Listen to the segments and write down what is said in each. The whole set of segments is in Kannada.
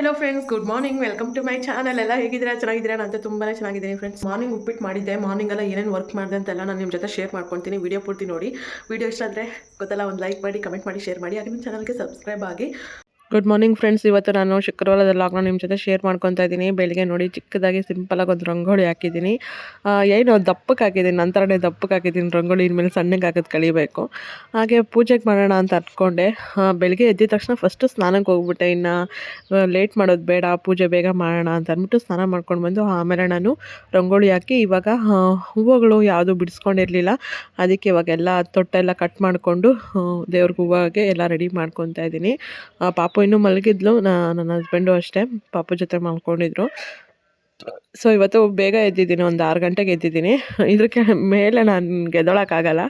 Hello friends good morning welcome to my channel ಎಲ್ಲ ಹೇಗಿದ್ದೀರಾ? ಚೆನ್ನಾಗಿದ್ದೀರಾ? ನಾನು ತುಂಬಾ ಚೆನ್ನಾಗಿದ್ದೀನಿ ಫ್ರೆಂಡ್ಸ್ ಮಾರ್ನಿಂಗ್ ಉಪ್ಪಿಟ್ಟು ಮಾಡಿದ್ದೆ. ಮಾರ್ನಿಂಗ್ ಎಲ್ಲ ಏನೇನು ವರ್ಕ್ ಮಾಡಿದೆ ಅಂತೆಲ್ಲ ನಾನು ನಿಮ್ಮ ಜೊತೆ ಶೇರ್ ಮಾಡ್ಕೊತೀನಿ. ವಿಡಿಯೋ ಪೂರ್ತಿ ನೋಡಿ. ವಿಡಿಯೋ ಇಷ್ಟ ಆದರೆ ಗೊತ್ತಲ್ಲ, ಒಂದು ಲೈಕ್ ಮಾಡಿ ಕಮೆಂಟ್ ಮಾಡಿ ಶೇರ್ ಮಾಡಿ. ಹಾಗೆ ನಿಮ್ಮ ಚಾನಲ್ಗೆ ಸಬ್ಸ್ಕ್ರೈಬ್ ಆಗಿ ಗುಡ್ ಮಾರ್ನಿಂಗ್ ಫ್ರೆಂಡ್ಸ್ ಇವತ್ತು ನಾನು ಶುಕ್ರವಾರದ ಲಾಗ್ನ ನಿಮ್ಮ ಜೊತೆ ಶೇರ್ ಮಾಡ್ಕೊತಾ ಇದ್ದೀನಿ. ಬೆಳಿಗ್ಗೆ ನೋಡಿ ಚಿಕ್ಕದಾಗಿ ಸಿಂಪಲಾಗಿ ಒಂದು ರಂಗೋಳಿ ಹಾಕಿದ್ದೀನಿ. ಏನು ದಪ್ಪಕ್ಕೆ ಹಾಕಿದ್ದೀನಿ. ನಂತರನೇ ದಪ್ಪಕ್ಕೆ ಹಾಕಿದ್ದೀನಿ. ರಂಗೋಲಿ ಇನ್ಮೇಲೆ ಸಣ್ಣಗೆ ಹಾಕೋದು ಕಳಿಬೇಕು ಹಾಗೆ ಪೂಜೆಗೆ ಮಾಡೋಣ ಅಂತ ಅಂದ್ಕೊಂಡೆ. ಬೆಳಗ್ಗೆ ಎದ್ದಿದ ತಕ್ಷಣ ಫಸ್ಟು ಸ್ನಾನಕ್ಕೆ ಹೋಗ್ಬಿಟ್ಟೆ. ಇನ್ನು ಲೇಟ್ ಮಾಡೋದು ಬೇಡ. ಪೂಜೆ ಬೇಗ ಮಾಡೋಣ ಅಂತ ಅಂದ್ಬಿಟ್ಟು ಸ್ನಾನ ಮಾಡ್ಕೊಂಡು ಬಂದು ಆಮೇಲೆ ನಾನು ರಂಗೋಳಿ ಹಾಕಿ ಇವಾಗ ಹೂವುಗಳು ಯಾವುದು ಬಿಡಿಸ್ಕೊಂಡಿರಲಿಲ್ಲ. ಅದಕ್ಕೆ ಇವಾಗೆಲ್ಲ ತೊಟ್ಟೆಲ್ಲ ಕಟ್ ಮಾಡಿಕೊಂಡು ದೇವ್ರಿಗೆ ಹೂವಾಗೆ ಎಲ್ಲ ರೆಡಿ ಮಾಡ್ಕೊತಾ ಇದ್ದೀನಿ. ಆ, ಇನ್ನೂ ಮಲಗಿದ್ಲು, ನಾ, ನನ್ನ ಹಸ್ಬೆಂಡು ಅಷ್ಟೇ, ಪಾಪ ಜೊತೆ ಮಲ್ಕೊಂಡಿದ್ರು. ಸೊ ಇವತ್ತು ಬೇಗ ಎದ್ದಿದ್ದೀನಿ, ಒಂದು ಆರು ಗಂಟೆಗೆ ಎದ್ದಿದ್ದೀನಿ. ಇದಕ್ಕೆ ಮೇಲೆ ನಾನು ಗೆದ್ದೊಳಕ್ಕಾಗಲ್ಲ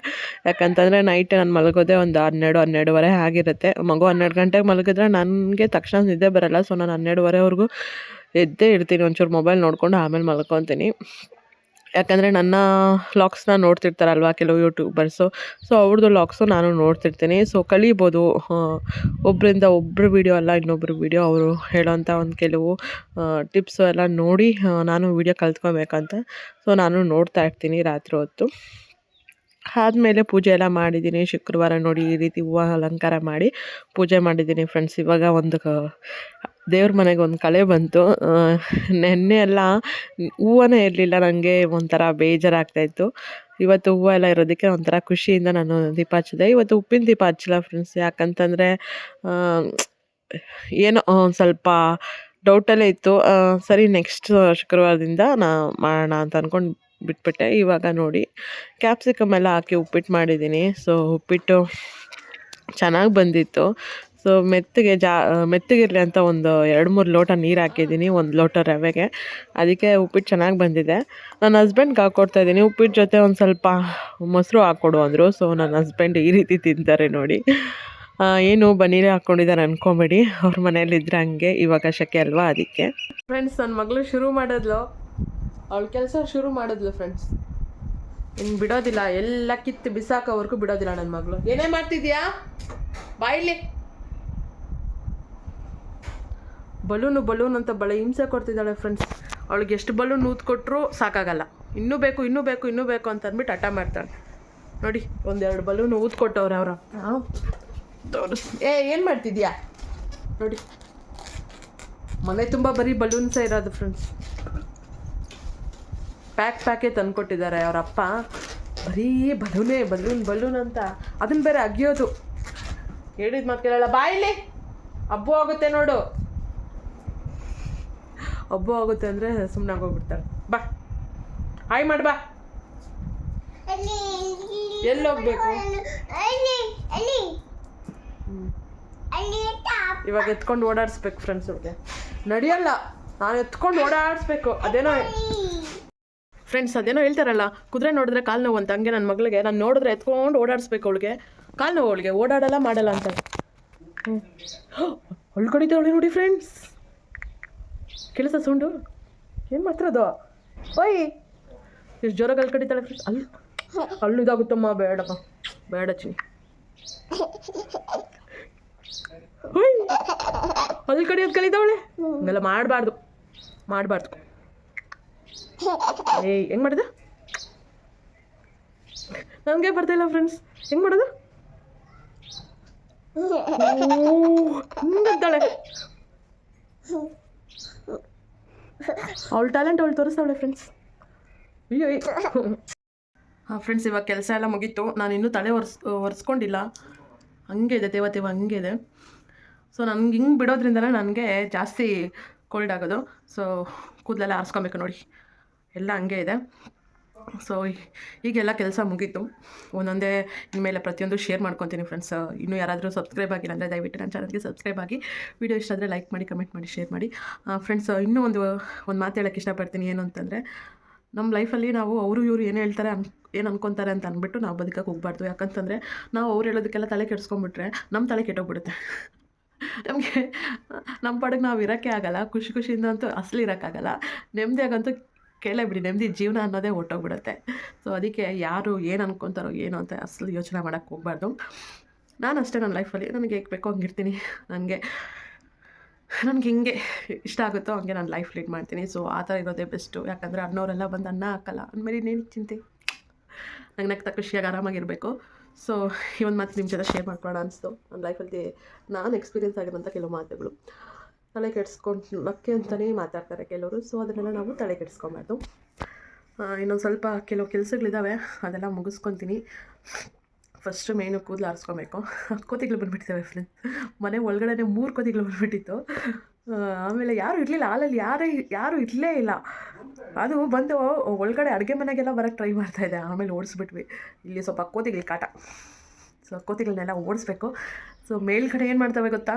ಯಾಕಂತಂದರೆ ನೈಟ್ ನಾನು ಮಲಗೋದೇ ಒಂದು ಹನ್ನೆರಡು, ಹನ್ನೆರಡುವರೆ ಆಗಿರುತ್ತೆ. ಮಗು ಹನ್ನೆರಡು ಗಂಟೆಗೆ ಮಲಗಿದ್ರೆ ನನಗೆ ತಕ್ಷಣ ನಿದ್ದೆ ಬರಲ್ಲ. ಸೊ ನಾನು ಹನ್ನೆರಡುವರೆವರೆಗೂ ಎದ್ದೇ ಇರ್ತೀನಿ. ಒಂಚೂರು ಮೊಬೈಲ್ ನೋಡ್ಕೊಂಡು ಆಮೇಲೆ ಮಲ್ಕೊತೀನಿ. ಯಾಕಂದರೆ ನನ್ನ ಲಾಕ್ಸ್ನ ನೋಡ್ತಿರ್ತಾರಲ್ವ ಕೆಲವು ಯೂಟ್ಯೂಬರ್ಸು ಸೊ ಅವ್ರದ್ದು ಲಾಕ್ಸು ನಾನು ನೋಡ್ತಿರ್ತೀನಿ. ಸೊ ಕಲಿಬೋದು. ಒಬ್ಬರಿಂದ ಒಬ್ಬರು ವೀಡಿಯೋ ಅಲ್ಲ ಇನ್ನೊಬ್ಬರು ವೀಡಿಯೋ ಅವರು ಹೇಳೋಂಥ ಒಂದು ಕೆಲವು ಟಿಪ್ಸು ಎಲ್ಲ ನೋಡಿ ನಾನು ವೀಡಿಯೋ ಕಲ್ತ್ಕೊಬೇಕಂತ. ಸೊ ನಾನು ನೋಡ್ತಾ ಇರ್ತೀನಿ ರಾತ್ರಿ ಹೊತ್ತು. ಆದಮೇಲೆ ಪೂಜೆ ಎಲ್ಲ ಮಾಡಿದ್ದೀನಿ. ಶುಕ್ರವಾರ ನೋಡಿ ಈ ರೀತಿ ಹೂವು ಅಲಂಕಾರ ಮಾಡಿ ಪೂಜೆ ಮಾಡಿದ್ದೀನಿ ಫ್ರೆಂಡ್ಸ್ ಇವಾಗ ಒಂದು ದೇವ್ರ ಮನೆಗೆ ಒಂದು ಕಳೆ ಬಂತು. ನೆನ್ನೆ ಎಲ್ಲ ಹೂವನೇ ಇರಲಿಲ್ಲ ನನಗೆ ಒಂಥರ ಬೇಜಾರಾಗ್ತಾಯಿತ್ತು. ಇವತ್ತು ಹೂವು ಎಲ್ಲ ಇರೋದಕ್ಕೆ ಒಂಥರ ಖುಷಿಯಿಂದ ನಾನು ದೀಪ ಹಚ್ಚಿದೆ. ಇವತ್ತು ಉಪ್ಪಿನ ದೀಪ ಹಚ್ಚಿಲ್ಲ ಫ್ರೆಂಡ್ಸ್ ಯಾಕಂತಂದರೆ ಏನೋ ಒಂದು ಸ್ವಲ್ಪ ಡೌಟಲ್ಲೇ ಇತ್ತು. ಸರಿ ನೆಕ್ಸ್ಟ್ ಶುಕ್ರವಾರದಿಂದ ನಾನು ಮಾಡೋಣ ಅಂತ ಅಂದ್ಕೊಂಡು ಬಿಟ್ಬಿಟ್ಟೆ. ಇವಾಗ ನೋಡಿ ಕ್ಯಾಪ್ಸಿಕಮ್ ಎಲ್ಲ ಹಾಕಿ ಉಪ್ಪಿಟ್ಟು ಮಾಡಿದ್ದೀನಿ. ಸೊ ಉಪ್ಪಿಟ್ಟು ಚೆನ್ನಾಗಿ ಬಂದಿತ್ತು. ಸೊ ಮೆತ್ತಗೆ ಜಾ ಮೆತ್ತಗಿರಲಿ ಅಂತ ಒಂದು ಎರಡು ಮೂರು ಲೋಟ ನೀರು ಹಾಕಿದ್ದೀನಿ, ಒಂದು ಲೋಟ ರವೆಗೆ. ಅದಕ್ಕೆ ಉಪ್ಪಿಟ್ಟು ಚೆನ್ನಾಗಿ ಬಂದಿದೆ. ನನ್ನ ಹಸ್ಬೆಂಡ್ಗೆ ಹಾಕ್ಕೊಡ್ತಾ ಇದ್ದೀನಿ. ಉಪ್ಪಿಟ್ಟು ಜೊತೆ ಒಂದು ಸ್ವಲ್ಪ ಮೊಸರು ಹಾಕ್ಕೊಡು ಅಂದರು. ಸೊ ನನ್ನ ಹಸ್ಬೆಂಡ್ ಈ ರೀತಿ ತಿಂತಾರೆ ನೋಡಿ. ಏನು ಬನ್ನೀರೇ ಹಾಕ್ಕೊಂಡಿದ್ದಾರೆ ಅನ್ಕೊಂಬೇಡಿ. ಅವ್ರ ಮನೇಲಿದ್ರೆ ಹಂಗೆ, ಇವಾಗ ಶಕೆ ಅಲ್ವಾ ಅದಕ್ಕೆ. ಫ್ರೆಂಡ್ಸ್ ನನ್ನ ಮಗಳು ಶುರು ಮಾಡಿದ್ಲು. ಅವಳ ಕೆಲಸ ಶುರು ಮಾಡಿದ್ಲು ಫ್ರೆಂಡ್ಸ್ ಇನ್ನು ಬಿಡೋದಿಲ್ಲ. ಎಲ್ಲ ಕಿತ್ತು ಬಿಸಾಕೋವರೆಗೂ ಬಿಡೋದಿಲ್ಲ ನನ್ನ ಮಗಳು. ಏನೇ ಮಾಡ್ತಿದ್ಯಾ? ಬಾಯಿಲಿ ಬಲೂನು ಬಲೂನ್ ಅಂತ ಬಳೆ ಹಿಂಸೆ ಕೊಡ್ತಿದ್ದಾಳೆ ಫ್ರೆಂಡ್ಸ್ ಅವಳಿಗೆ ಎಷ್ಟು ಬಲೂನ್ ಊದ್ ಕೊಟ್ಟರು ಸಾಕಾಗಲ್ಲ. ಇನ್ನೂ ಬೇಕು ಇನ್ನೂ ಬೇಕು ಇನ್ನೂ ಬೇಕು ಅಂತ ಅಂದ್ಬಿಟ್ಟು ಹಠ ಮಾಡ್ತಾಳೆ. ನೋಡಿ ಒಂದೆರಡು ಬಲೂನ್ ಊದ್ ಕೊಟ್ಟವ್ರೆ ಅವರ. ತೋರಿಸ್. ಏ ಏನು ಮಾಡ್ತಿದ್ಯಾ? ನೋಡಿ. ಮನೆ ತುಂಬ ಬರೀ ಬಲೂನ್ಸೇ ಇರೋದು ಫ್ರೆಂಡ್ಸ್ ಪ್ಯಾಕ್ ಪ್ಯಾಕೇ ತಂದ್ಕೊಟ್ಟಿದ್ದಾರೆ ಅವ್ರ ಅಪ್ಪ. ಬರೀ ಬಲೂನೇ ಬಲೂನ್ ಬಲೂನ್ ಅಂತ. ಅದನ್ನ ಬೇರೆ ಅಗಿಯೋದು. ಹೇಳಿದ ಮಾತು ಕೇಳಲ್ಲ. ಬಾಯಿಲಿ ಹಬ್ಬ ಆಗುತ್ತೆ ನೋಡು. ಹಬ್ಬು ಆಗುತ್ತೆ ಅಂದರೆ ಸುಮ್ಮನೆ ಆಗೋಗ್ಬಿಡ್ತಾಳೆ. ಬಾ. ಹಾಯ್ ಮಾಡಿ ಬಾ. ಎಲ್ಲಿ ಹೋಗ್ಬೇಕು? ಇವಾಗ ಎತ್ಕೊಂಡು ಓಡಾಡಿಸ್ಬೇಕು ಫ್ರೆಂಡ್ಸ್ ಅವ್ರಿಗೆ. ನಡೆಯಲ್ಲ ನಾನು ಎತ್ಕೊಂಡು ಓಡಾಡಿಸ್ಬೇಕು. ಅದೇನೋ ಫ್ರೆಂಡ್ಸ್ ಅದೇನೋ ಹೇಳ್ತಾರಲ್ಲ ಕುದುರೆ ನೋಡಿದ್ರೆ ಕಾಲು ನೋವು ಅಂತ. ಹಂಗೆ ನನ್ನ ಮಗಳಿಗೆ ನಾನು ನೋಡಿದ್ರೆ ಎತ್ಕೊಂಡು ಓಡಾಡಿಸ್ಬೇಕು ಅವಳಿಗೆ. ಕಾಲು ನೋವು ಅವಳಿಗೆ ಓಡಾಡಲ್ಲ ಮಾಡಲ್ಲ ಅಂತ. ಹೊಳ್ಕೊಡಿದ್ದಾವಳಿ ನೋಡಿ ಫ್ರೆಂಡ್ಸ್ ಕೆಲಸ ಸೌಂಡು ಏನು ಮಾಡ್ತಿರೋದು? ಓಯ್! ಎಷ್ಟು ಜ್ವರ ಕಲ್ ಕಡಿತಾಳೆ ಫ್ರೆಂಡ್ಸ್ ಅಲ್ಲಿ ಅಲ್ಲಿ ಇದಾಗುತ್ತಮ್ಮ, ಬೇಡಮ್ಮ. ಬೇಡ ಚಿ ಅಲ್ಲಿ ಕಡಿಯೋದು ಕಲಿತಾವಳೆ? ಹಂಗೆಲ್ಲ ಮಾಡಬಾರ್ದು. ಮಾಡಬಾರ್ದು. ಏಯ್, ಹೆಂಗೆ ಮಾಡಿದೆ? ನನಗೆ ಇಲ್ಲ ಫ್ರೆಂಡ್ಸ್ ಹೆಂಗೆ ಮಾಡೋದು? ಹಿಂಗಂತಾಳೆ ಅವಳ ಟ್ಯಾಲೆಂಟ್ ಅವಳು ತೋರಿಸ್ತಾವಳೆ ಫ್ರೆಂಡ್ಸ್ ಅಯ್ಯೋ ಹಾಂ ಫ್ರೆಂಡ್ಸ್ ಇವಾಗ ಕೆಲಸ ಎಲ್ಲ ಮುಗೀತು. ನಾನು ಇನ್ನೂ ತಲೆ ಒರೆಸ್, ಒರೆಸ್ಕೊಂಡಿಲ್ಲ. ಹಂಗೆ ಇದೆ, ತೇವ ತೇವ, ಹಂಗೆ ಇದೆ. ಸೊ ನನಗೆ ಹಿಂಗೆ ಬಿಡೋದ್ರಿಂದಲೇ ನನಗೆ ಜಾಸ್ತಿ ಕೋಲ್ಡ್ ಆಗೋದು. ಸೊ ಕೂದಲೆಲ್ಲ ಆರಿಸ್ಕೊಬೇಕು ನೋಡಿ. ಎಲ್ಲ ಹಂಗೆ ಇದೆ. ಸೊ ಈಗೆಲ್ಲ ಕೆಲಸ ಮುಗೀತು. ಒಂದೊಂದೇ ಇನ್ಮೇಲೆ ಪ್ರತಿಯೊಂದು ಶೇರ್ ಮಾಡ್ಕೊತೀನಿ ಫ್ರೆಂಡ್ಸ್ ಇನ್ನೂ ಯಾರಾದರೂ ಸಬ್ಸ್ಕ್ರೈಬ್ ಆಗಿಲ್ಲ ಅಂದರೆ ದಯವಿಟ್ಟು ನನ್ನ ಚಾನಲ್ಗೆ ಸಬ್ಸ್ಕ್ರೈಬ್ ಆಗಿ ವಿಡಿಯೋ ಇಷ್ಟ ಆದರೆ ಲೈಕ್ ಮಾಡಿ ಕಮೆಂಟ್ ಮಾಡಿ ಶೇರ್ ಮಾಡಿ. ಫ್ರೆಂಡ್ಸ್ ಇನ್ನೂ ಒಂದು ಒಂದು ಮಾತು ಹೇಳೋಕ್ಕೆ ಇಷ್ಟಪಡ್ತೀನಿ ಏನು ಅಂತಂದರೆ ನಮ್ಮ ಲೈಫಲ್ಲಿ ನಾವು ಅವರು ಇವರು ಏನು ಹೇಳ್ತಾರೆ ಅನ್, ಏನು ಅನ್ಕೊತಾರೆ ಅಂತ ಅಂದ್ಬಿಟ್ಟು ನಾವು ಬದುಕಕ್ಕೆ ಹೋಗ್ಬಾರ್ದು. ಯಾಕಂತಂದರೆ ನಾವು ಅವ್ರು ಹೇಳೋದಕ್ಕೆಲ್ಲ ತಲೆ ಕೆಡಿಸ್ಕೊಂಡ್ಬಿಟ್ರೆ ನಮ್ಮ ತಲೆ ಕೆಟ್ಟೋಗ್ಬಿಡುತ್ತೆ. ನಮಗೆ ನಮ್ಮ ಪಾಡಿಗೆ ನಾವು ಇರೋಕ್ಕೆ ಆಗಲ್ಲ. ಖುಷಿ ಖುಷಿಯಿಂದ ಅಂತೂ ಅಸಲಿ ಇರೋಕ್ಕಾಗಲ್ಲ ನೆಮ್ಮದಿಯಾಗಂತೂ ಕೇಳೇ ಬಿಡಿ, ನೆಮ್ಮದಿ ಜೀವನ ಅನ್ನೋದೇ ಹೊಟ್ಟೋಗ್ಬಿಡುತ್ತೆ ಸೊ ಅದಕ್ಕೆ ಯಾರು ಏನು ಅನ್ಕೊತಾರೋ ಏನು ಅಂತ ಅಸಲು ಯೋಚನೆ ಮಾಡೋಕ್ಕೆ ಹೋಗ್ಬಾರ್ದು. ನಾನು ಅಷ್ಟೇ ನನ್ನ ಲೈಫಲ್ಲಿ ನನಗೆ ಹೇಗೆ ಬೇಕೋ ಹಂಗಿರ್ತೀನಿ ನನಗೆ ನನಗೆ ಹಿಂಗೆ ಇಷ್ಟ ಆಗುತ್ತೋ ಹಂಗೆ ನಾನು ಲೈಫ್ ಲೀಡ್ ಮಾಡ್ತೀನಿ. ಸೊ ಆ ಥರ ಇರೋದೇ ಬೆಸ್ಟು ಯಾಕಂದರೆ ಅನ್ನೋರೆಲ್ಲ ಬಂದು ಅನ್ನ ಹಾಕಲ್ಲ. ಅಂದಮೇಲೆ ಇನ್ನೇನು ಚಿಂತೆ. ನಂಗೆ ನಗ್ತಾ ಖುಷಿಯಾಗಿ ಆರಾಮಾಗಿರಬೇಕು ಸೊ ಈ ಒಂದು ಮಾತು ನಿಮ್ಮ ಜೊತೆ ಶೇರ್ ಮಾಡ್ಕೊಳ್ಳೋಣ ಅನಿಸ್ತು. ನನ್ನ ಲೈಫಲ್ಲಿ ನಾನು ಎಕ್ಸ್ಪೀರಿಯನ್ಸ್ ಆಗಿರೋಂಥ ಕೆಲವು ಮಾತುಗಳು. ತಲೆ ಕೆಡಿಸ್ಕೊಂಡು ಲಕ್ಕೆ ಅಂತಲೇ ಮಾತಾಡ್ತಾರೆ ಕೆಲವರು. ಸೊ ಅದನ್ನೆಲ್ಲ ನಾವು ತಲೆ ಕೆಡಿಸ್ಕೊಬಾರ್ದು ಇನ್ನೊಂದು ಸ್ವಲ್ಪ ಕೆಲವು ಕೆಲಸಗಳಿದ್ದಾವೆ ಅದೆಲ್ಲ ಮುಗಿಸ್ಕೊತೀನಿ. ಫಸ್ಟು ಮೇನು ಕೂದಲು ಆರಿಸ್ಕೊಬೇಕು. ಕೋತಿಗಳು ಬಂದುಬಿಟ್ಟಿದ್ದಾವೆ ಫ್ರೆಂಡ್ಸ್ ಮನೆ ಒಳಗಡೆ ಮೂರು ಕೋತಿಗಳು ಬಂದುಬಿಟ್ಟಿತ್ತು. ಆಮೇಲೆ ಯಾರೂ ಇರಲಿಲ್ಲ. ಹಾಲಲ್ಲಿ ಯಾರೇ ಯಾರೂ ಇರಲೇ ಇಲ್ಲ. ಅದು ಬಂದು ಒಳಗಡೆ ಅಡುಗೆ ಮನೆಗೆಲ್ಲ ಬರೋಕ್ಕೆ ಟ್ರೈ ಮಾಡ್ತಾಯಿದ್ದೆ ಆಮೇಲೆ ಓಡಿಸ್ಬಿಟ್ವಿ. ಇಲ್ಲಿ ಸ್ವಲ್ಪ ಕೋತಿಗಳು ಕಾಟ. ಸೊ ಕೋತಿಗಳನ್ನೆಲ್ಲ ಓಡಿಸ್ಬೇಕು. ಸೊ ಮೇಲ್ಗಡೆ ಏನು ಮಾಡ್ತವೆ ಗೊತ್ತಾ?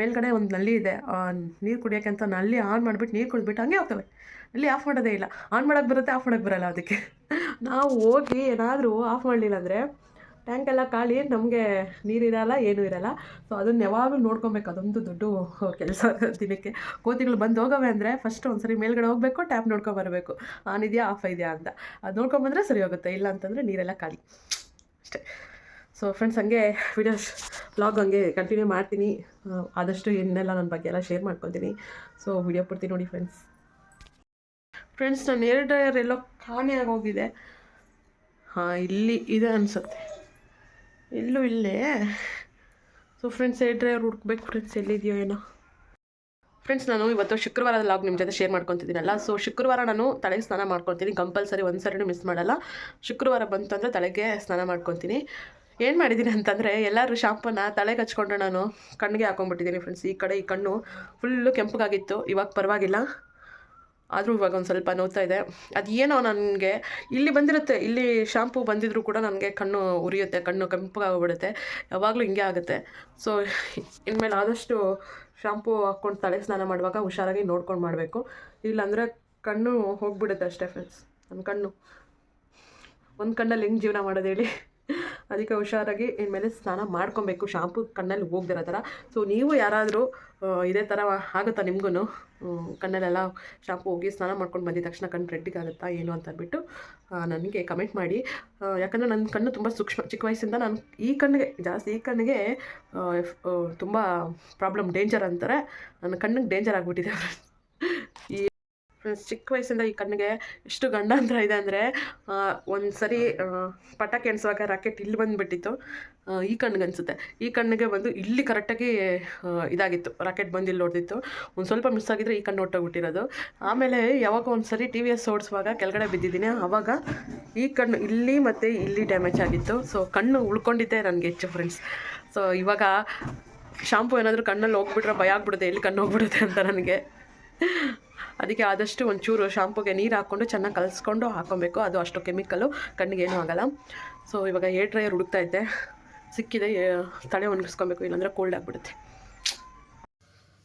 ಮೇಲ್ಗಡೆ ಒಂದು ನಲ್ಲಿ ಇದೆ. ನೀರು ಕುಡಿಯೋಕ್ಕೆ ಅಂತ ನಲ್ಲಿ ಆನ್ ಮಾಡಿಬಿಟ್ಟು ನೀರು ಕುಡಿದ್ಬಿಟ್ಟು ಹಂಗೆ ಹೋಗ್ತವೆ. ನಲ್ಲಿ ಆಫ್ ಮಾಡೋದೇ ಇಲ್ಲ. ಆನ್ ಮಾಡೋಕ್ಕೆ ಬರುತ್ತೆ ಆಫ್ ಮಾಡೋಕ್ಕೆ ಬರಲ್ಲ ಅದಕ್ಕೆ. ನಾವು ಹೋಗಿ ಏನಾದರೂ ಆಫ್ ಮಾಡಲಿಲ್ಲ ಅಂದರೆ ಟ್ಯಾಂಕ್ ಎಲ್ಲ ಖಾಲಿ, ನಮಗೆ ನೀರಿರಲ್ಲ ಏನೂ ಇರಲ್ಲ. ಸೊ ಅದನ್ನ ಯಾವಾಗಲೂ ನೋಡ್ಕೊಬೇಕು. ಅದೊಂದು ದೊಡ್ಡ ಕೆಲಸ ದಿನಕ್ಕೆ. ಕೋತಿಗಳು ಬಂದು ಹೋಗವೆ ಅಂದರೆ ಫಸ್ಟ್ ಒಂದು ಸರಿ ಮೇಲ್ಗಡೆ ಹೋಗಬೇಕು ಟ್ಯಾಪ್ ನೋಡ್ಕೊಂಬರಬೇಕು ಆನ್ ಇದೆಯಾ ಆಫ್ ಇದೆಯಾ ಅಂತ. ಅದು ನೋಡ್ಕೊಂಬಂದ್ರೆ ಸರಿ ಹೋಗುತ್ತೆ. ಇಲ್ಲ ಅಂತಂದರೆ ನೀರೆಲ್ಲ ಖಾಲಿ. ಅಷ್ಟೇ. ಸೊ ಫ್ರೆಂಡ್ಸ್ ಹಂಗೆ ವಿಡಿಯೋಸ್ ಬ್ಲಾಗ್ ಹಂಗೆ ಕಂಟಿನ್ಯೂ ಮಾಡ್ತೀನಿ. ಆದಷ್ಟು ಏನೆಲ್ಲ ನನ್ನ ಬಗ್ಗೆ ಎಲ್ಲ ಶೇರ್ ಮಾಡ್ಕೊತೀನಿ ಸೊ ವಿಡಿಯೋ ಕೊಡ್ತೀನಿ ನೋಡಿ ಫ್ರೆಂಡ್ಸ್ ಫ್ರೆಂಡ್ಸ್ ನಾನು ಏರ್ ಡ್ರೈಯರ್ ಎಲ್ಲೋ ಖಾನೆ ಆಗೋಗಿದೆ. ಹಾಂ, ಇಲ್ಲಿ ಇದೆ ಅನಿಸುತ್ತೆ. ಎಲ್ಲೂ ಇಲ್ಲೇ. ಸೊ ಫ್ರೆಂಡ್ಸ್ ಏರ್ ಡ್ರೈಯರ್ ಹುಡ್ಕಬೇಕು. ಫ್ರೆಂಡ್ಸ್ ಎಲ್ಲಿದೆಯೋ ಏನೋ. ಫ್ರೆಂಡ್ಸ್ ನಾನು ಇವತ್ತು ಶುಕ್ರವಾರದ ಲಾಗ್ ನಿಮ್ಮ ಜೊತೆ ಶೇರ್ ಮಾಡ್ಕೊತಿದ್ದೀನಲ್ಲ. ಸೊ ಶುಕ್ರವಾರ ನಾನು ತಲೆಗೆ ಸ್ನಾನ ಮಾಡ್ಕೊತೀನಿ ಕಂಪಲ್ಸರಿ ಒಂದು ಸರಿನೂ ಮಿಸ್ ಮಾಡಲ್ಲ. ಶುಕ್ರವಾರ ಬಂತು ಅಂದರೆ ತಲೆಗೆ ಸ್ನಾನ ಮಾಡ್ಕೊತೀನಿ. ಏನು ಮಾಡಿದ್ದೀನಿ ಅಂತಂದರೆ ಎಲ್ಲರೂ ಶಾಂಪೂನ ತಲೆಗೆ ಹಚ್ಕೊಂಡು ನಾನು ಕಣ್ಣಿಗೆ ಹಾಕೊಂಡ್ಬಿಟ್ಟಿದ್ದೀನಿ ಫ್ರೆಂಡ್ಸ್ ಈ ಕಡೆ ಈ ಕಣ್ಣು ಫುಲ್ಲು ಕೆಂಪಗಾಗಿತ್ತು, ಇವಾಗ ಪರವಾಗಿಲ್ಲ. ಆದರೂ ಇವಾಗ ಒಂದು ಸ್ವಲ್ಪ ನೋವ್ತಾ ಇದೆ. ಅದು ಏನೋ ನನಗೆ ಇಲ್ಲಿ ಬಂದಿರುತ್ತೆ, ಇಲ್ಲಿ ಶಾಂಪೂ ಬಂದಿದ್ರೂ ಕೂಡ ನನಗೆ ಕಣ್ಣು ಉರಿಯುತ್ತೆ, ಕಣ್ಣು ಕೆಂಪಗಾಗ್ಬಿಡುತ್ತೆ ಯಾವಾಗಲೂ ಹಿಂಗೆ ಆಗುತ್ತೆ. ಸೊ ಇನ್ಮೇಲೆ ಆದಷ್ಟು ಶಾಂಪೂ ಹಾಕ್ಕೊಂಡು ತಲೆ ಸ್ನಾನ ಮಾಡುವಾಗ ಹುಷಾರಾಗಿ ನೋಡ್ಕೊಂಡು ಮಾಡಬೇಕು. ಇಲ್ಲಾಂದರೆ ಕಣ್ಣು ಹೋಗ್ಬಿಡುತ್ತೆ ಅಷ್ಟೇ ಫ್ರೆಂಡ್ಸ್ ನನ್ನ ಕಣ್ಣು. ಒಂದು ಕಣ್ಣಲ್ಲಿ ಹೆಂಗೆ ಜೀವನ ಮಾಡೋದು ಹೇಳಿ. ಅದಕ್ಕೆ ಹುಷಾರಾಗಿ ಇನ್ಮೇಲೆ ಸ್ನಾನ ಮಾಡ್ಕೊಬೇಕು. ಶಾಂಪು ಕಣ್ಣಲ್ಲಿ ಹೋಗ್ದಿರೋ ಥರ. ಸೊ ನೀವು ಯಾರಾದರೂ ಇದೇ ಥರ ಆಗುತ್ತಾ ನಿಮಗೂ ಕಣ್ಣಲ್ಲೆಲ್ಲ ಶಾಂಪು ಹೋಗಿ ಸ್ನಾನ ಮಾಡ್ಕೊಂಡು ಬಂದಿದ ತಕ್ಷಣ ಕಣ್ಣು ರೆಡ್ಡಿಗೆ ಆಗುತ್ತಾ ಏನು ಅಂತ ಅಂದ್ಬಿಟ್ಟು ನನಗೆ ಕಮೆಂಟ್ ಮಾಡಿ. ಯಾಕಂದರೆ ನನ್ನ ಕಣ್ಣು ತುಂಬ ಸೂಕ್ಷ್ಮ, ಚಿಕ್ಕ ವಯಸ್ಸಿಂದ ನಾನು ಈ ಕಣ್ಣಿಗೆ, ಜಾಸ್ತಿ ಈ ಕಣ್ಣಿಗೆ ತುಂಬ ಪ್ರಾಬ್ಲಮ್ ಡೇಂಜರ್ ಅಂತಾರೆ. ನನ್ನ ಕಣ್ಣಿಗೆ ಡೇಂಜರ್ ಆಗಿಬಿಟ್ಟಿದೆ. ಚಿಕ್ಕ ವಯಸ್ಸಿಂದ ಈ ಕಣ್ಣಿಗೆ ಎಷ್ಟು ಗಂಡಾಂತರ ಇದೆ ಅಂದರೆ ಒಂದು ಸರಿ ಪಟಾಕಿ ಎಣಿಸುವಾಗ ರಾಕೆಟ್ ಇಲ್ಲಿ ಬಂದುಬಿಟ್ಟಿತ್ತು. ಈ ಕಣ್ಣಿಗೆ ಅನಿಸುತ್ತೆ. ಈ ಕಣ್ಣಿಗೆ ಬಂದು ಇಲ್ಲಿ ಕರೆಕ್ಟಾಗಿ ಇದಾಗಿತ್ತು. ರಾಕೆಟ್ ಬಂದು ಇಲ್ಲಿ ಹೊಡೆದಿತ್ತು ಒಂದು ಸ್ವಲ್ಪ ಮಿಸ್ ಆಗಿದ್ರೆ ಈ ಕಣ್ಣು ಹೊಟ್ಟೋಗ್ಬಿಟ್ಟಿರೋದು ಆಮೇಲೆ ಯಾವಾಗ ಒಂದು ಸರಿ ಟಿ ವಿ ಎಸ್ ಓಡಿಸುವಾಗ ಕೆಳಗಡೆ ಬಿದ್ದಿದ್ದೀನಿ. ಆವಾಗ ಈ ಕಣ್ಣು ಇಲ್ಲಿ ಮತ್ತು ಇಲ್ಲಿ ಡ್ಯಾಮೇಜ್ ಆಗಿತ್ತು. ಸೊ ಕಣ್ಣು ಉಳ್ಕೊಂಡಿದ್ದೆ ನನಗೆ ಹೆಚ್ಚು ಫ್ರೆಂಡ್ಸ್ ಸೊ ಇವಾಗ ಶಾಂಪು ಏನಾದರೂ ಕಣ್ಣಲ್ಲಿ ಹೋಗ್ಬಿಟ್ರೆ ಭಯ ಆಗ್ಬಿಡುತ್ತೆ. ಎಲ್ಲಿ ಕಣ್ಣು ಹೋಗ್ಬಿಡುತ್ತೆ ಅಂತ ನನಗೆ. ಅದಕ್ಕೆ ಆದಷ್ಟು ಒಂಚೂರು ಶಾಂಪುಗೆ ನೀರು ಹಾಕ್ಕೊಂಡು ಚೆನ್ನಾಗಿ ಕಲಿಸ್ಕೊಂಡು ಹಾಕೊಬೇಕು. ಅದು ಅಷ್ಟು ಕೆಮಿಕಲ್ಲು ಕಣ್ಣಿಗೆ ಏನೂ ಆಗಲ್ಲ. ಸೊ ಇವಾಗ ಏರ್ ಡ್ರೈಯರ್ ಹುಡುಕ್ತಾ ಇದ್ದೆ. ಸಿಕ್ಕಿದೆ ತಲೆ ಒಣಗಿಸ್ಕೊಬೇಕು, ಇಲ್ಲಾಂದರೆ ಕೋಲ್ಡ್ ಆಗಿಬಿಡುತ್ತೆ.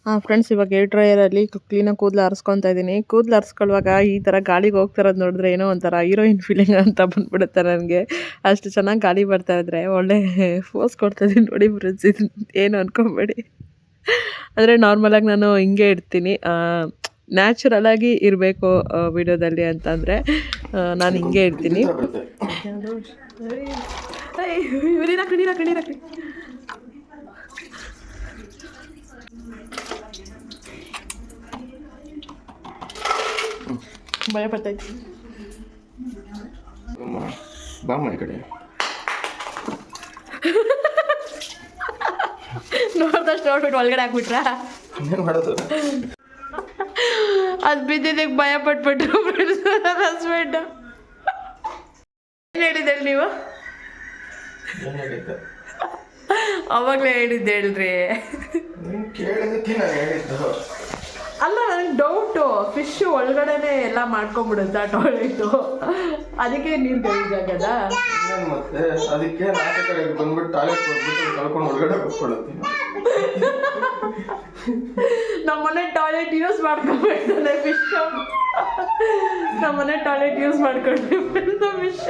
ಹಾಂ ಫ್ರೆಂಡ್ಸ್ ಇವಾಗ ಏರ್ ಡ್ರೈಯರಲ್ಲಿ ಕ್ಲೀನಾಗಿ ಕೂದಲು ಆರಿಸ್ಕೊತಾ ಇದ್ದೀನಿ. ಕೂದಲು ಆರಿಸ್ಕೊಳ್ಳುವಾಗ ಈ ಥರ ಗಾಳಿಗೆ ಹೋಗ್ತಿರೋದು ನೋಡಿದ್ರೆ ಏನೋ ಒಂಥರ ಹೀರೋಯಿನ್ ಫೀಲಿಂಗ್ ಅಂತ ಬಂದ್ಬಿಡುತ್ತೆ ನನಗೆ. ಅಷ್ಟು ಚೆನ್ನಾಗಿ ಗಾಳಿ ಬರ್ತಾ ಇದ್ರೆ ಒಳ್ಳೆ ಫೋಸ್ ಕೊಡ್ತಾ ಇದ್ದೀನಿ ನೋಡಿ ಫ್ರೆಂಡ್ಸ್ ಇದು ಏನು ಅಂದ್ಕೊಬೇಡಿ ಅಂದರೆ ನಾರ್ಮಲಾಗಿ ನಾನು ಹಿಂಗೆ ಇರ್ತೀನಿ ನ್ಯಾಚುರಲಾಗಿ ಇರಬೇಕು ವಿಡಿಯೋದಲ್ಲಿ ಅಂತಂದರೆ ನಾನು ಹಿಂಗೆ ಇರ್ತೀನಿ ಭಯ ಬರ್ತೈತಿ ಬಾಮ್ಮ ಈ ಕಡೆ. ನೋಡ್ದಷ್ಟು ನೋಡ್ಬಿಟ್ಟು ಒಳಗಡೆ ಹಾಕ್ಬಿಟ್ರಾ? ಏನು ಮಾಡೋದು? ಅದು ಬಿದ್ದಿದ್ದಕ್ಕೆ ಭಯ ಪಟ್ಬಿಟ್ರು ಹಸ್ಬೆಂಡ್ ಏನು ಹೇಳಿದ್ದೆ ನೀವು? ಅವಾಗಲೇ ಹೇಳಿದ್ದೆ ಹೇಳ್ರಿ. ಅಲ್ಲ ನನಗೆ ಡೌಟು ಫಿಶ್ ಒಳಗಡೆನೆ ಎಲ್ಲ ಮಾಡ್ಕೊಂಬಿಡುತ್ತಾ ಟಾಯ್ಲೆಟು ಅದಕ್ಕೆ ನೀರು ಗಲೀಜಾಗದ ಮತ್ತೆ? ಅದಕ್ಕೆ ಕಡೆ ಬಂದ್ಬಿಟ್ಟು ಟಾಯ್ಲೆಟ್ ಹೋಗ್ಬಿಟ್ಟು ಕಳ್ಕೊಂಡು ಒಳಗಡೆ ಕೂತ್ಕೊಳ್ಳುತ್ತೀನಿ. ನಮ್ಮನೆ ಟಾಯ್ಲೆಟ್ ಯೂಸ್ ಮಾಡ್ಕೊಂಡ್ಬಿಡ್ತಾನೆ ಫಿಶ್ ನಮ್ಮನೆ ಟಾಯ್ಲೆಟ್ ಯೂಸ್ ಮಾಡ್ಕೊಂಡ್ಬಿಡ್ತಾನೆ ಫಿಶ್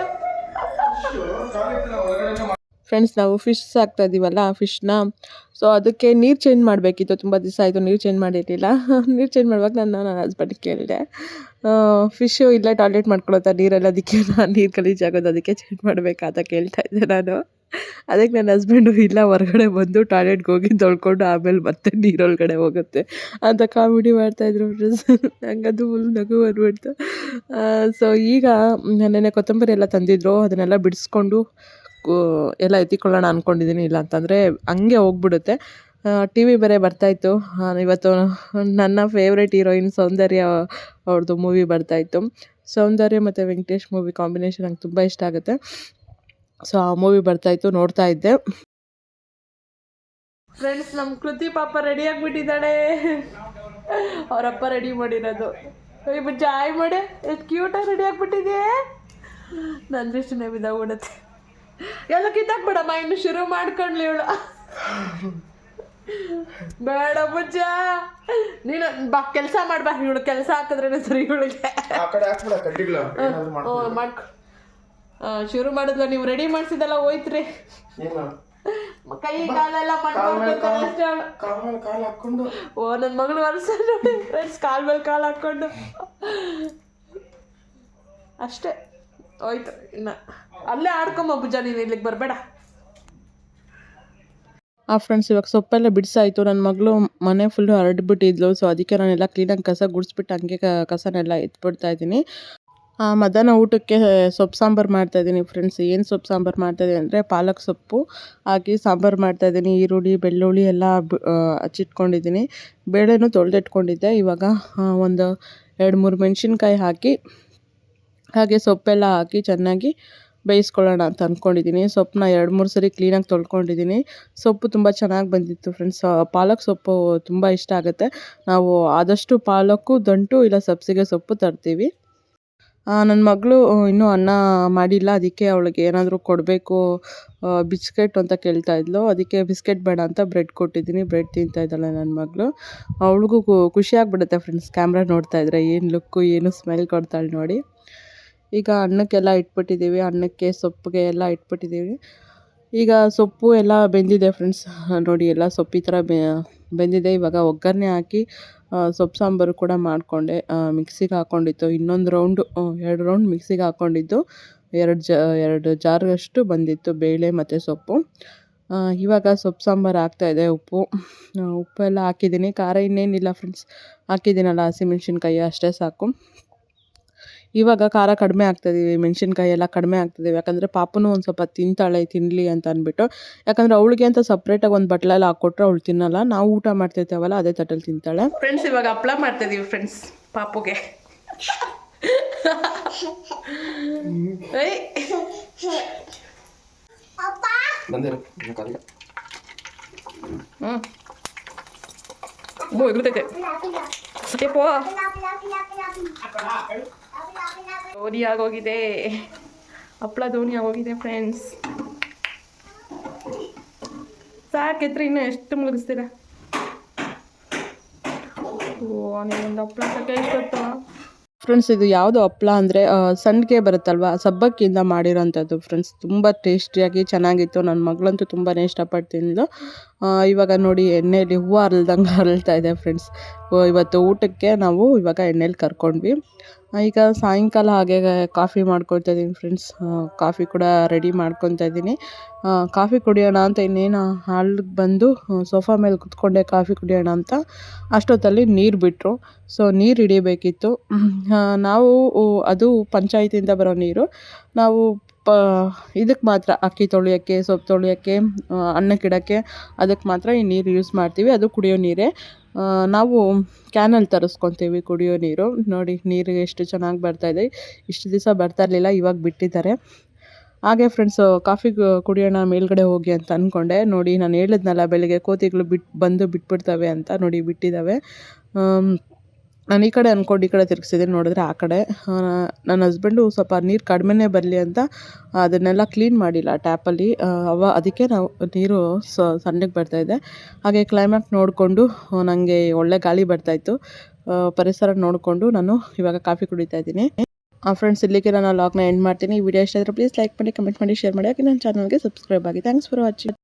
ಫ್ರೆಂಡ್ಸ್ ನಾವು ಫಿಶ್ ಸಾಕ್ತಾ ಇದ್ದೀವಲ್ಲ ಫಿಶ್ನ ಸೊ ಅದಕ್ಕೆ ನೀರು ಚೇಂಜ್ ಮಾಡಬೇಕಿತ್ತು, ತುಂಬ ದಿವಸ ಆಯಿತು ನೀರು ಚೇಂಜ್ ಮಾಡಿರಲಿಲ್ಲ. ನೀರು ಚೇಂಜ್ ಮಾಡುವಾಗ ನಾನು ನನ್ನ ಹಸ್ಬೆಂಡ್ ಕೇಳಿದೆ ಫಿಶ್ಶು ಇಲ್ಲ ಟಾಯ್ಲೆಟ್ ಮಾಡ್ಕೊಳತ್ತಾ ನೀರೆಲ್ಲ? ಅದಕ್ಕೆ ನಾನು ನೀರು ಗಲೀಜಾಗೋದು ಅದಕ್ಕೆ ಚೇಂಜ್ ಮಾಡಬೇಕಾ? ಅಂತ ಕೇಳ್ತಾ ಇದ್ದೆ ನಾನು. ಅದಕ್ಕೆ ನನ್ನ ಹಸ್ಬೆಂಡು ಇಲ್ಲ, ಹೊರಗಡೆ ಬಂದು ಟಾಯ್ಲೆಟ್ಗೆ ಹೋಗಿ ತೊಳ್ಕೊಂಡು ಆಮೇಲೆ ಮತ್ತೆ ನೀರೊಳಗಡೆ ಹೋಗುತ್ತೆ. ಅಂತ ಕಾಮಿಡಿ ಮಾಡ್ತಾಯಿದ್ರು ಫ್ರೆಂಡ್ಸ್ ಅದು ಫುಲ್ ನಗು ಬಂದ್ಬಿಡ್ತು. ಸೊ ಈಗ ನೆನ್ನೆ ಕೊತ್ತಂಬರಿ ಎಲ್ಲ ತಂದಿದ್ರು, ಅದನ್ನೆಲ್ಲ ಬಿಡಿಸ್ಕೊಂಡು ಎಲ್ಲ ಎತ್ತಿಕೊಳ್ಳೋಣ ಅಂದ್ಕೊಂಡಿದ್ದೀನಿ ಇಲ್ಲ ಅಂತಂದರೆ ಹಂಗೆ ಹೋಗ್ಬಿಡುತ್ತೆ. ಟಿ ವಿ ಬೇರೆ ಬರ್ತಾಯಿತ್ತು ಇವತ್ತು ನನ್ನ ಫೇವ್ರೆಟ್ ಹೀರೋಯಿನ್ ಸೌಂದರ್ಯ ಅವ್ರದ್ದು ಮೂವಿ ಬರ್ತಾಯಿತ್ತು ಸೌಂದರ್ಯ ಮತ್ತು ವೆಂಕಟೇಶ್ ಮೂವಿ ಕಾಂಬಿನೇಷನ್ ನಂಗೆ ತುಂಬ ಇಷ್ಟ ಆಗುತ್ತೆ. ಸೊ ಆ ಮೂವಿ ಬರ್ತಾಯಿತ್ತು ನೋಡ್ತಾ ಇದ್ದೆ. ಫ್ರೆಂಡ್ಸ್ ನಮ್ ಕೃತಿ ಪಾಪ ರೆಡಿ ಆಗಿಬಿಟ್ಟಿದ್ದಾಳೆ. ಅವರಪ್ಪ ರೆಡಿ ಮಾಡಿರೋದು. ಇಬ್ಬರು ಜಾಯ್ ಮಾಡಿ. ಎಷ್ಟು ಕ್ಯೂಟಾಗಿ ರೆಡಿ ಆಗಿಬಿಟ್ಟಿದೆಯೇ. ನನ್ನ ದೃಷ್ಟಿನೇ ಬಿದ್ದಾಗ್ಬಿಡುತ್ತೆ ಎಲ್ಲ ಕಿತ್ತಾಕ್ಬಿಡಮ್ಮ ಇನ್ನು ಶುರು ಮಾಡ್ಕೊಂಡ್ಲಿ ಇವಳು. ಬೇಡ ಬುಜ್ಜ ನೀನು ಬಾ ಕೆಲಸ ಮಾಡ್ಬಾ ಇವಳು ಕೆಲಸ ಹಾಕಿದ್ರೆ ಸರಿ ಇವಳಿಗೆ. ಆ ಕಡೆ ಹಾಕ್ಬಿಡ ಕಡ್ಡಿಗಳು ಏನಾದ್ರು ಮಾಡು. ಹ್ಞೂ ಮಾಡ್ಕೊ. ಶುರು ಮಾಡಿದ್ಲ ನೀವು ರೆಡಿ ಮಾಡಿಸಿದೆಲ್ಲ ಹೋಯ್ತ್ರಿ. ಏನು ಕೈ ಕಾಲೆಲ್ಲ ಮಾಡ್ಕೊಂಡು ಅಷ್ಟೇ ಅವ್ಳು. ಕಾಲ್ ಮೇಲೆ ಹಾಕೊಂಡು ಓ ನನ್ನ ಮಗಳು ವರ್ಷ ನೋಡಿ ಫ್ರೆಂಡ್ಸ್ ಕಾಲ್ ಮೇಲೆ ಕಾಲು ಹಾಕ್ಕೊಂಡು. ಅಷ್ಟೇ ಹೋಯ್ತು ಇನ್ನ. ಅಲ್ಲೇ ಆಡ್ಕೊಂಬ ಭುಜ ನೀನು ಇಲ್ಲಿಗೆ ಬರಬೇಡ. ಆ ಫ್ರೆಂಡ್ಸ್ ಇವಾಗ ಸೊಪ್ಪೆಲ್ಲ ಬಿಡಿಸಾಯಿತು. ನನ್ನ ಮಗಳು ಮನೆ ಫುಲ್ಲು ಹರಡ್ಬಿಟ್ಟಿದ್ಲು ಸೊ ಅದಕ್ಕೆ ನಾನೆಲ್ಲ ಕ್ಲೀನಾಗಿ ಕಸ ಗುಡಿಸ್ಬಿಟ್ಟು ಹಂಗೆ ಕ- ಕಸನೆಲ್ಲ ಎತ್ಬಿಡ್ತಾ ಇದ್ದೀನಿ. ಮಧ್ಯಾಹ್ನ ಊಟಕ್ಕೆ ಸೊಪ್ಪು ಸಾಂಬಾರು ಮಾಡ್ತಾಯಿದ್ದೀನಿ ಫ್ರೆಂಡ್ಸ್ ಏನು ಸೊಪ್ಪು ಸಾಂಬಾರು ಮಾಡ್ತಾಯಿದ್ದೀನಿ ಅಂದರೆ ಪಾಲಕ್ ಸೊಪ್ಪು ಹಾಕಿ ಸಾಂಬಾರು ಮಾಡ್ತಾಯಿದ್ದೀನಿ ಈರುಳ್ಳಿ, ಬೆಳ್ಳುಳ್ಳಿ ಎಲ್ಲ ಹಚ್ಚಿಟ್ಕೊಂಡಿದ್ದೀನಿ. ಬೇಳೆನೂ ತೊಳೆದಿಟ್ಕೊಂಡಿದ್ದೆ. ಇವಾಗ ಒಂದು ಎರಡು ಮೂರು ಮೆಣಸಿನ್ಕಾಯಿ ಹಾಕಿ, ಹಾಗೆ ಸೊಪ್ಪೆಲ್ಲ ಹಾಕಿ ಚೆನ್ನಾಗಿ ಬೇಯಿಸ್ಕೊಳ್ಳೋಣ ಅಂತ ಅಂದ್ಕೊಂಡಿದ್ದೀನಿ ಸೊಪ್ಪನ್ನ ಎರಡು ಮೂರು ಸರಿ ಕ್ಲೀನಾಗಿ ತೊಳ್ಕೊಂಡಿದ್ದೀನಿ. ಸೊಪ್ಪು ತುಂಬ ಚೆನ್ನಾಗಿ ಬಂದಿತ್ತು ಫ್ರೆಂಡ್ಸ್ ಪಾಲಕ್ ಸೊಪ್ಪು ತುಂಬ ಇಷ್ಟ ಆಗುತ್ತೆ. ನಾವು ಆದಷ್ಟು ಪಾಲಕ್ಕು, ದಂಟು, ಇಲ್ಲ ಸಬ್ಸಿಗೆ ಸೊಪ್ಪು ತರ್ತೀವಿ. ನನ್ನ ಮಗಳು ಇನ್ನೂ ಅನ್ನ ಮಾಡಿಲ್ಲ. ಅದಕ್ಕೆ ಅವಳಿಗೆ ಏನಾದರೂ ಕೊಡಬೇಕು ಬಿಸ್ಕೆಟ್ ಅಂತ ಕೇಳ್ತಾ ಇದ್ಳು ಅದಕ್ಕೆ ಬಿಸ್ಕೆಟ್ ಬೇಡ ಅಂತ ಬ್ರೆಡ್ ಕೊಟ್ಟಿದ್ದೀನಿ. ಬ್ರೆಡ್ ತಿಂತಾ ಇದ್ದಾಳೆ ನನ್ನ ಮಗಳು. ಅವಳಿಗೂ ಖುಷಿ ಆಗ್ಬಿಡುತ್ತೆ ಫ್ರೆಂಡ್ಸ್. ಕ್ಯಾಮ್ರಾ ನೋಡ್ತಾ ಇದ್ರೆ ಏನು ಲುಕ್ಕು, ಏನು ಸ್ಮೆಲ್ ಕೊಡ್ತಾಳೆ ನೋಡಿ. ಈಗ ಅನ್ನಕ್ಕೆಲ್ಲ ಇಟ್ಬಿಟ್ಟಿದ್ದೀವಿ. ಅನ್ನಕ್ಕೆ ಸೊಪ್ಪಿಗೆ ಎಲ್ಲ ಇಟ್ಬಿಟ್ಟಿದ್ದೀವಿ. ಈಗ ಸೊಪ್ಪು ಎಲ್ಲ ಬೆಂದಿದೆ ಫ್ರೆಂಡ್ಸ್. ನೋಡಿ ಎಲ್ಲ ಸೊಪ್ಪು ಈ ಥರ ಬೆ ಬೆಂದಿದೆ. ಇವಾಗ ಒಗ್ಗರಣೆ ಹಾಕಿ ಸೊಪ್ಪು ಸಾಂಬಾರು ಕೂಡ ಮಾಡಿಕೊಂಡೆ. ಮಿಕ್ಸಿಗೆ ಹಾಕ್ಕೊಂಡಿತ್ತು ಇನ್ನೊಂದು ರೌಂಡು ಎರಡು ರೌಂಡ್ ಮಿಕ್ಸಿಗೆ ಹಾಕ್ಕೊಂಡಿದ್ದು ಎರಡು ಜ, ಎರಡು ಜಾರ್ಗಷ್ಟು ಬಂದಿತ್ತು ಬೇಳೆ ಮತ್ತು ಸೊಪ್ಪು. ಇವಾಗ ಸೊಪ್ಪು ಸಾಂಬಾರು ಹಾಕ್ತಾಯಿದೆ ಉಪ್ಪು. ಉಪ್ಪೆಲ್ಲ ಹಾಕಿದ್ದೀನಿ. ಖಾರ ಇನ್ನೇನಿಲ್ಲ ಫ್ರೆಂಡ್ಸ್ ಹಾಕಿದ್ದೀನಲ್ಲ ಹಸಿಮೆಣ್ಸಿನ್ಕಾಯಿ ಅಷ್ಟೇ ಸಾಕು. ಇವಾಗ ಖಾರ ಕಡಿಮೆ ಆಗ್ತಾಯಿದ್ದೀವಿ ಮೆಣಸಿನ್ಕಾಯಿ ಎಲ್ಲ ಕಡಿಮೆ ಆಗ್ತಿದ್ದೀವಿ ಯಾಕಂದರೆ ಪಾಪನೂ ಒಂದು ಸ್ವಲ್ಪ ತಿಂತಾಳೆ ತಿನ್ನಲಿ ಅಂತ ಅಂದ್ಬಿಟ್ಟು. ಯಾಕಂದರೆ ಅವಳಿಗೆ ಅಂತ ಸಪ್ರೇಟಾಗಿ ಒಂದು ಬಟ್ಲಲ್ಲಿ ಹಾಕ್ಕೊಟ್ರೆ ಅವಳು ತಿನ್ನಲ್ಲ. ನಾವು ಊಟ ಮಾಡ್ತಿರ್ತೇವಲ್ಲ ಅದೇ ತಟ್ಟಲ್ಲಿ ತಿಂತಾಳೆ. ಫ್ರೆಂಡ್ಸ್ ಇವಾಗ ಹಪ್ಪಳ ಮಾಡ್ತಾಯಿದ್ದೀವಿ ಫ್ರೆಂಡ್ಸ್ ಪಾಪುಗೆ. ಹ್ಞೂ ಎಗ್ರತೈತೆ ಪೋ. ಧೋನಿ ಆಗೋಗಿದೆ ಹಪ್ಪಳ ಧೋನಿ ಆಗೋಗಿದೆ ಫ್ರೆಂಡ್ಸ್ ಸಾಕೆತ್ರಿ ಇನ್ನು ಎಷ್ಟು ಮುಳುಗಿಸ್ತೀರಾ? ಫ್ರೆಂಡ್ಸ್, ಇದು ಯಾವುದು ಹಪ್ಪಳ ಅಂದರೆ ಸಂಡಿಗೆ ಬರುತ್ತಲ್ವ? ಸಬ್ಬಕ್ಕಿಯಿಂದ ಮಾಡಿರೋಂಥದ್ದು ಫ್ರೆಂಡ್ಸ್. ತುಂಬ ಟೇಸ್ಟಿಯಾಗಿ ಚೆನ್ನಾಗಿತ್ತು. ನನ್ನ ಮಗಳಂತೂ ತುಂಬಾ ಇಷ್ಟಪಟ್ಟು ಇವಾಗ ನೋಡಿ ಎಣ್ಣೆಯಲ್ಲಿ ಹೂವು ಅರಳ್ದಂಗೆ ಅರಳ್ತಾ ಇದೆ ಫ್ರೆಂಡ್ಸ್. ಇವತ್ತು ಊಟಕ್ಕೆ ನಾವು ಇವಾಗ ಎಣ್ಣೆಲಿ ಕರ್ಕೊಂಡ್ವಿ. ಈಗ ಸಾಯಂಕಾಲ ಹಾಗೆ ಕಾಫಿ ಮಾಡ್ಕೊಳ್ತಾ ಇದ್ದೀನಿ ಫ್ರೆಂಡ್ಸ್ ಕಾಫಿ ಕೂಡ ರೆಡಿ ಮಾಡ್ಕೊತಾ ಇದ್ದೀನಿ. ಕಾಫಿ ಕುಡಿಯೋಣ ಅಂತ ಇನ್ನೇನು ಹಾಲ್ಗೆ ಬಂದು ಸೋಫಾ ಮೇಲೆ ಕುತ್ಕೊಂಡೆ ಕಾಫಿ ಕುಡಿಯೋಣ ಅಂತ. ಅಷ್ಟೊತ್ತಲ್ಲಿ ನೀರು ಬಿಟ್ಟರು ಸೊ ನೀರು ಹಿಡಿಬೇಕಿತ್ತು. ನಾವು ಅದು ಪಂಚಾಯತಿಯಿಂದ ಬರೋ ನೀರು. ನಾವು, ಪ ಇದಕ್ಕೆ ಮಾತ್ರ ಅಕ್ಕಿ ತೊಳೆಯೋಕ್ಕೆ, ಸೊಪ್ಪು ತೊಳೆಯೋಕ್ಕೆ ಅನ್ನ ಅನ್ನಕ್ಕಿಡೋಕ್ಕೆ ಅದಕ್ಕೆ ಮಾತ್ರ ಈ ನೀರು ಯೂಸ್ ಮಾಡ್ತೀವಿ. ಅದು ಕುಡಿಯೋ ನೀರೇ. ನಾವು ಕ್ಯಾನಲ್ಲಿ ತರಿಸ್ಕೊತೀವಿ ಕುಡಿಯೋ ನೀರು. ನೋಡಿ, ನೀರು ಎಷ್ಟು ಚೆನ್ನಾಗಿ ಬರ್ತಾಯಿದೆ ಇಷ್ಟು ದಿವಸ ಬರ್ತಾ ಇರಲಿಲ್ಲ, ಇವಾಗ ಬಿಟ್ಟಿದ್ದಾರೆ. ಹಾಗೆ ಫ್ರೆಂಡ್ಸು ಕಾಫಿ ಕುಡಿಯೋಣ, ಮೇಲ್ಗಡೆ ಹೋಗಿ ಅಂತ ಅಂದ್ಕೊಂಡೆ ನೋಡಿ, ನಾನು ಹೇಳಿದ್ನಲ್ಲ, ಬೆಳಿಗ್ಗೆ ಕೋತಿಗಳು ಬಿಟ್ಟು ಬಂದು ಬಿಟ್ಬಿಡ್ತವೆ ಅಂತ ನೋಡಿ, ಬಿಟ್ಟಿದ್ದಾವೆ. ನಾನು ಈ ಕಡೆ ಅಂದ್ಕೊಂಡು ಈ ಕಡೆ ತಿರುಗಿಸಿದ್ದೀನಿ ನೋಡಿದ್ರೆ ಆ ಕಡೆ. ನನ್ನ ಹಸ್ಬೆಂಡು ಸ್ವಲ್ಪ ನೀರು ಕಡಿಮೆನೇ ಬರಲಿ ಅಂತ, ಅದನ್ನೆಲ್ಲ ಕ್ಲೀನ್ ಮಾಡಿಲ್ಲ ಟ್ಯಾಪಲ್ಲಿ ಅವ, ಅದಕ್ಕೆ ನಾವು ನೀರು ಸಣ್ಣಗೆ ಬರ್ತಾಯಿದೆ ಹಾಗೆ ಕ್ಲೈಮ್ಯಾಕ್ಸ್ ನೋಡಿಕೊಂಡು ನನಗೆ ಒಳ್ಳೆ ಗಾಳಿ ಬರ್ತಾಯಿತ್ತು ಪರಿಸರ ನೋಡಿಕೊಂಡು ನಾನು ಇವಾಗ ಕಾಫಿ ಕುಡಿತಾ ಇದ್ದೀನಿ. ಫ್ರೆಂಡ್ಸ್ ಇಲ್ಲಿಗೆ ನಾನು ಲಾಗ್ನ ಎಂಡ್ ಮಾಡ್ತೀನಿ. ಈ ವಿಡಿಯೋ ಇಷ್ಟ ಆದರೆ ಪ್ಲೀಸ್ ಲೈಕ್ ಮಾಡಿ ಕಮೆಂಟ್ ಮಾಡಿ ಶೇರ್ ಮಾಡಿ. ಹಾಗೆ ನನ್ನ ಚಾನಲ್ಗೆ ಸಬ್ಸ್ಕ್ರೈಬ್ ಆಗಿ. Thanks for watching